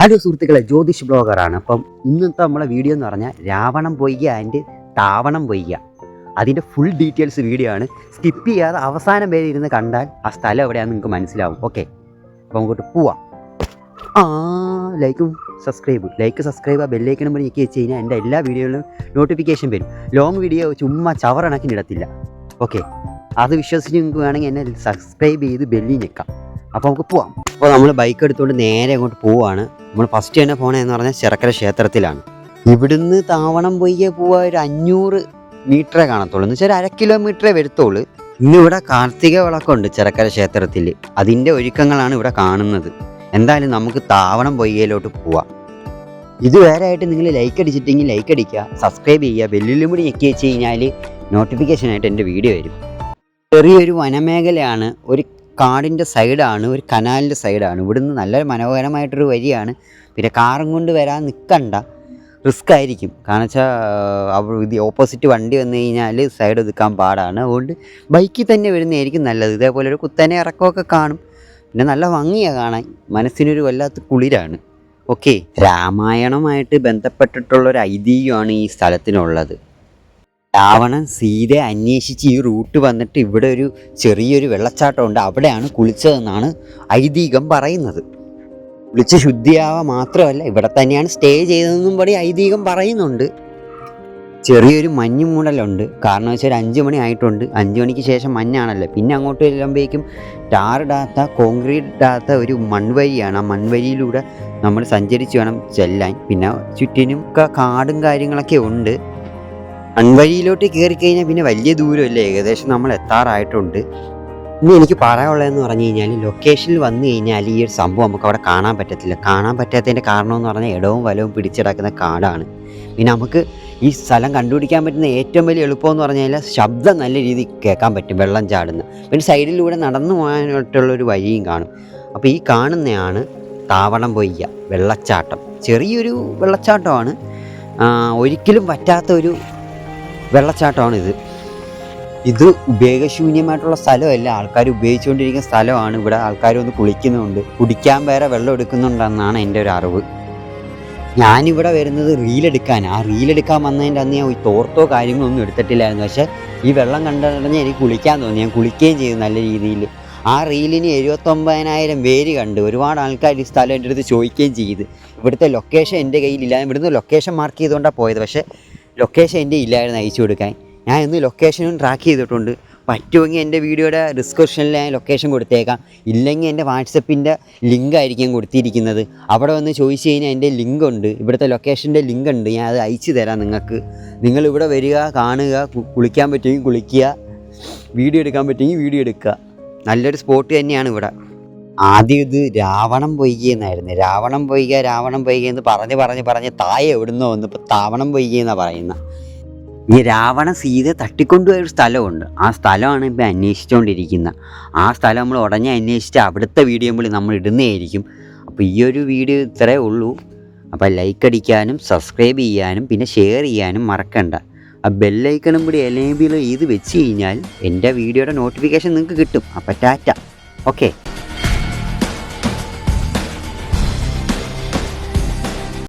Hello സുഹൃത്തുക്കളെ ജ്യോതിഷ് ബ്ലോഗറാണ്. അപ്പം ഇന്നത്തെ നമ്മളെ വീഡിയോ എന്ന് പറഞ്ഞാൽ രാവണം പൊയ്യ ആൻഡ് താവണം പൊയ്യ അതിന്റെ ഫുൾ ഡീറ്റെയിൽസ് വീഡിയോ ആണ്. സ്കിപ്പ് ചെയ്യാതെ അവസാനം വരെ ഇരുന്ന് കണ്ടാൽ ആ സ്ഥലം എവിടെയാണെന്ന് നിങ്ങൾക്ക് മനസ്സിലാവും. ഓക്കെ അപ്പം അങ്ങോട്ട് പോവാം. ആ ലൈക്കും സബ്സ്ക്രൈബ് ലൈക്ക് സബ്സ്ക്രൈബ് ആ ബെല്ലൈക്കണം വഴി ഞെക്കി വെച്ച് കഴിഞ്ഞാൽ എന്റെ എല്ലാ വീഡിയോയിലും നോട്ടിഫിക്കേഷൻ വരും. ലോങ് വീഡിയോ ചുമ്മാ ചവറണക്കിന് ഇടത്തില്ല ഓക്കെ അത് വിശ്വസിച്ച് നിങ്ങൾക്ക് വേണമെങ്കിൽ എന്നെ സബ്സ്ക്രൈബ് ചെയ്ത് ബെല്ലി ഞെക്കാം. അപ്പോൾ നമുക്ക് പോവാം. അപ്പോൾ നമ്മൾ ബൈക്ക് എടുത്തുകൊണ്ട് നേരെ അങ്ങോട്ട് പോവാണ്. നമ്മൾ ഫസ്റ്റ് തന്നെ പോകണമെന്ന് പറഞ്ഞാൽ ചെറക്കര ക്ഷേത്രത്തിലാണ്. ഇവിടുന്ന് താവണം പൊയ്യെ പോവാ ഒരു അഞ്ഞൂറ് മീറ്ററേ കാണത്തുള്ളൂ. എന്ന് വെച്ചാൽ അര കിലോമീറ്ററേ വരുത്തുള്ളൂ. ഇന്നിവിടെ കാർത്തിക വിളക്കുണ്ട് ചെറക്കര ക്ഷേത്രത്തിൽ അതിന്റെ ഒരുക്കങ്ങളാണ് ഇവിടെ കാണുന്നത്. എന്തായാലും നമുക്ക് താവണം പൊയ്യയിലോട്ട് പോവാം. ഇതുവരെ ആയിട്ട് നിങ്ങൾ ലൈക്ക് അടിച്ചിട്ടെങ്കിൽ ലൈക്ക് അടിക്കുക സബ്സ്ക്രൈബ് ചെയ്യുക ബെല്ലിലും കൂടി ഞെക്കി വെച്ച് കഴിഞ്ഞാൽ നോട്ടിഫിക്കേഷനായിട്ട് എന്റെ വീഡിയോ വരും. ചെറിയൊരു വനമേഖലയാണ്. ഒരു കാടിന്റെ സൈഡാണ് ഒരു കനാലിന്റെ സൈഡാണ്. ഇവിടുന്ന് നല്ല മനോഹരമായിട്ടൊരു വഴിയാണ്. പിന്നെ കാറും കൊണ്ട് വരാൻ നിൽക്കണ്ട റിസ്ക് ആയിരിക്കും. കാരണം വെച്ചാൽ ഇത് ഓപ്പോസിറ്റ് വണ്ടി വന്നു കഴിഞ്ഞാൽ സൈഡ് ഒതുക്കാൻ പാടാണ്. അതുകൊണ്ട് ബൈക്കിൽ തന്നെ വരുന്നതായിരിക്കും നല്ലത്. ഇതേപോലെ ഒരു കുത്തനെ ഇറക്കമൊക്കെ കാണും. പിന്നെ നല്ല ഭംഗിയാണ് കാണാൻ. മനസ്സിനൊരു വല്ലാത്ത കുളിരാണ്. ഓക്കെ. രാമായണമായിട്ട് ബന്ധപ്പെട്ടിട്ടുള്ള ഒരു ഐതിഹ്യമാണ് ഈ സ്ഥലത്തിനുള്ളത്. രാവണൻ സീതയെ അന്വേഷിച്ച് ഈ റൂട്ട് വന്നിട്ട് ഇവിടെ ഒരു ചെറിയൊരു വെള്ളച്ചാട്ടമുണ്ട് അവിടെയാണ് കുളിച്ചതെന്നാണ് ഐതിഹ്യം പറയുന്നത്. കുളിച്ച് ശുദ്ധിയാവുക മാത്രമല്ല ഇവിടെ തന്നെയാണ് സ്റ്റേ ചെയ്തതെന്നും കൂടി ഐതിഹ്യം പറയുന്നുണ്ട്. ചെറിയൊരു മഞ്ഞ് മൂടലുണ്ട്. കാരണം വെച്ചാൽ ഒരു അഞ്ച് മണി ആയിട്ടുണ്ട്. അഞ്ച് മണിക്ക് ശേഷം മഞ്ഞാണല്ലോ. പിന്നെ അങ്ങോട്ട് ചെല്ലുമ്പോഴേക്കും ടാറിടാത്ത കോൺക്രീറ്റ് ഇടാത്ത ഒരു മൺവരിയാണ്. ആ മൺവരിയിലൂടെ നമ്മൾ സഞ്ചരിച്ച് വേണം ചെല്ലാൻ. പിന്നെ ചുറ്റിനും കാടും കാര്യങ്ങളൊക്കെ ഉണ്ട്. മൺവഴിയിലോട്ട് കയറി കഴിഞ്ഞാൽ പിന്നെ വലിയ ദൂരമല്ലേ? ഏകദേശം നമ്മൾ എത്താറായിട്ടുണ്ട്. ഇനി എനിക്ക് പറയാനുള്ളതെന്ന് പറഞ്ഞു കഴിഞ്ഞാൽ ലൊക്കേഷനിൽ വന്നു കഴിഞ്ഞാൽ ഈ ഒരു സംഭവം നമുക്ക് അവിടെ കാണാൻ പറ്റത്തില്ല. കാണാൻ പറ്റാത്തതിന്റെ കാരണം എന്ന് പറഞ്ഞാൽ ഇടവും വലവും പിടിച്ചിടക്കുന്ന കാടാണ്. പിന്നെ നമുക്ക് ഈ സ്ഥലം കണ്ടുപിടിക്കാൻ പറ്റുന്ന ഏറ്റവും വലിയ എളുപ്പമെന്ന് പറഞ്ഞു കഴിഞ്ഞാൽ ശബ്ദം നല്ല രീതിയിൽ കേൾക്കാൻ പറ്റും വെള്ളം ചാടുന്ന. പിന്നെ സൈഡിലൂടെ നടന്നു പോകാനായിട്ടുള്ളൊരു വഴിയും കാണും. അപ്പോൾ ഈ കാണുന്നതാണ് താവളം പൊയ്യ വെള്ളച്ചാട്ടം. ചെറിയൊരു വെള്ളച്ചാട്ടമാണ്. ഒരിക്കലും പറ്റാത്ത ഒരു വെള്ളച്ചാട്ടമാണ് ഇത് ഇത് ഉപയോഗശൂന്യമായിട്ടുള്ള സ്ഥലമല്ല. ആൾക്കാർ ഉപയോഗിച്ചുകൊണ്ടിരിക്കുന്ന സ്ഥലമാണ്. ഇവിടെ ആൾക്കാർ ഒന്ന് കുളിക്കുന്നുണ്ട്. കുടിക്കാൻ വേറെ വെള്ളം എടുക്കുന്നുണ്ടെന്നാണ് എന്റെ ഒരു അറിവ്. ഞാനിവിടെ വരുന്നത് റീലെടുക്കാൻ ആ റീലെടുക്കാൻ വന്നതിന്റെ അന്ന് ഞാൻ ഈ തോർത്തോ കാര്യങ്ങളൊന്നും എടുത്തിട്ടില്ലായിരുന്നു. പക്ഷേ ഈ വെള്ളം കണ്ടറിഞ്ഞ് എനിക്ക് കുളിക്കാൻ തോന്നി. ഞാൻ കുളിക്കുകയും ചെയ്തു നല്ല രീതിയിൽ. ആ റീലിന് എഴുപത്തൊമ്പതിനായിരം പേര് കണ്ട്. ഒരുപാട് ആൾക്കാർ ഈ സ്ഥലം എന്റെ അടുത്ത് ചോദിക്കുകയും ചെയ്ത്. ഇവിടുത്തെ ലൊക്കേഷൻ എന്റെ കയ്യിലില്ല. ഇവിടുന്ന് ലൊക്കേഷൻ മാർക്ക് ചെയ്തുകൊണ്ടാണ് പോയത്. പക്ഷേ ലൊക്കേഷൻ എന്റെ ഇല്ലായിരുന്നു അയച്ചു കൊടുക്കാൻ. ഞാൻ ഇന്ന് ലൊക്കേഷനും ട്രാക്ക് ചെയ്തിട്ടുണ്ട്. പറ്റുമെങ്കിൽ എന്റെ വീഡിയോയുടെ ഡിസ്ക്രിപ്ഷനിൽ ഞാൻ ലൊക്കേഷൻ കൊടുത്തേക്കാം. ഇല്ലെങ്കിൽ എന്റെ വാട്സപ്പിന്റെ ലിങ്ക് ആയിരിക്കും കൊടുത്തിരിക്കുന്നത്. അവിടെ വന്ന് ചോദിച്ചു കഴിഞ്ഞാൽ എന്റെ ലിങ്ക് ഉണ്ട്. ഇവിടുത്തെ ലൊക്കേഷന്റെ ലിങ്ക് ഉണ്ട്. ഞാൻ അത് അയച്ചു തരാം നിങ്ങൾക്ക്. നിങ്ങൾ ഇവിടെ വരിക കാണുക കുളിക്കാൻ പറ്റുമെങ്കിൽ കുളിക്കുക വീഡിയോ എടുക്കാൻ പറ്റുമെങ്കിൽ വീഡിയോ എടുക്കുക. നല്ലൊരു സ്പോട്ട് തന്നെയാണ് ഇവിടെ. ആദ്യം ഇത് രാവണം പൊയ്യ എന്നായിരുന്നു രാവണം പൊയ്ക രാവണം പൊയ്യ എന്ന് പറഞ്ഞ് പറഞ്ഞ് പറഞ്ഞ് തായ എവിടുന്നോ വന്ന് ഇപ്പോൾ താവണം പൊയ്യ എന്നാണ് പറയുന്നത് ഈ രാവണ സീത തട്ടിക്കൊണ്ടുപോയ ഒരു സ്ഥലമുണ്ട്. ആ സ്ഥലമാണ് ഇപ്പം അന്വേഷിച്ചുകൊണ്ടിരിക്കുന്നത് ആ സ്ഥലം നമ്മൾ ഉടനെ അന്വേഷിച്ച് അവിടുത്തെ വീഡിയോ കൂടി നമ്മൾ ഇടുന്നതായിരിക്കും. അപ്പോൾ ഈ ഒരു വീഡിയോ ഇത്രേ ഉള്ളൂ. അപ്പോൾ ലൈക്ക് അടിക്കാനും സബ്സ്ക്രൈബ് ചെയ്യാനും പിന്നെ ഷെയർ ചെയ്യാനും മറക്കണ്ട. ആ ബെല്ലൈക്കണും കൂടി എനേബിൾ ചെയ്ത് വെച്ച് കഴിഞ്ഞാൽ എന്റെ വീഡിയോയുടെ നോട്ടിഫിക്കേഷൻ നിങ്ങൾക്ക് കിട്ടും. അപ്പോൾ ടാറ്റ. ഓക്കെ